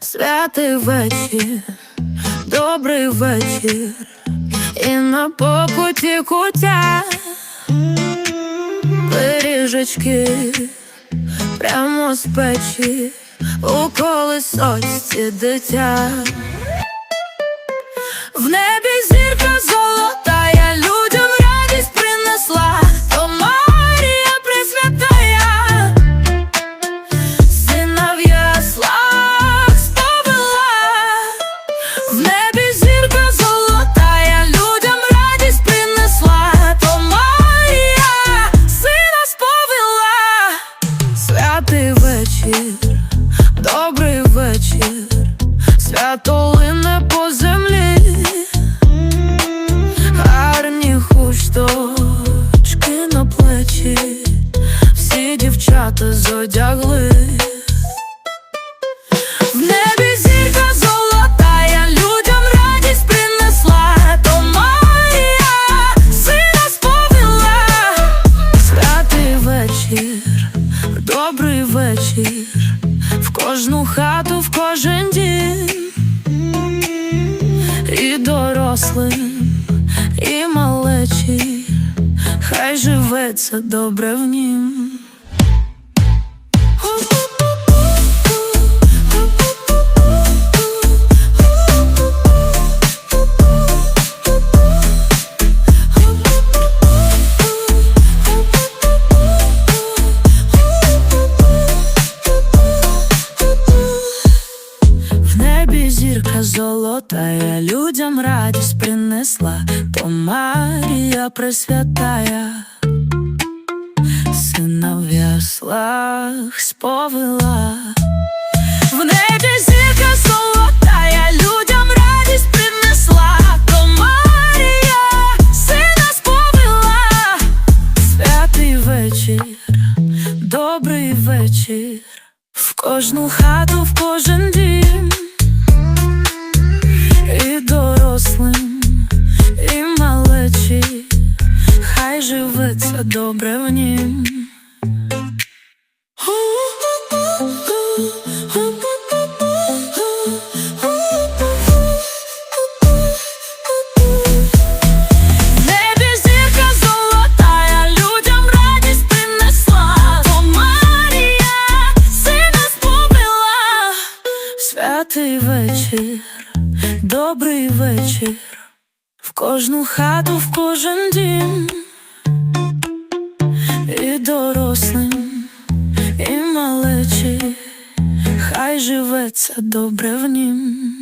Святий вечір, добрий вечір, і на покуті кутя пиріжечки прямо з печі у колесочці дитя. В небі зірка золота, свято лине по землі, гарні хушточки на плечі, всі дівчата зодягли. В небі зірка золота, я людям радість принесла, то Марія сина сповела. Святий вечір, добрий вечір, в кожну хату, в кожен дім, і дорослим, і малечі, хай живеться добре в нім. Зірка я людям радість принесла, то Марія Пресвятая, сина в яслах сповела. В небі зірка золота, я людям радість принесла, то Марія сина сповела. Святий вечір, добрий вечір, в кожну хату, в кожен дім, Марія сина сповела. Святий вечір, добрий вечір, в кожну хату, в кожен дім, живеться добре в нім.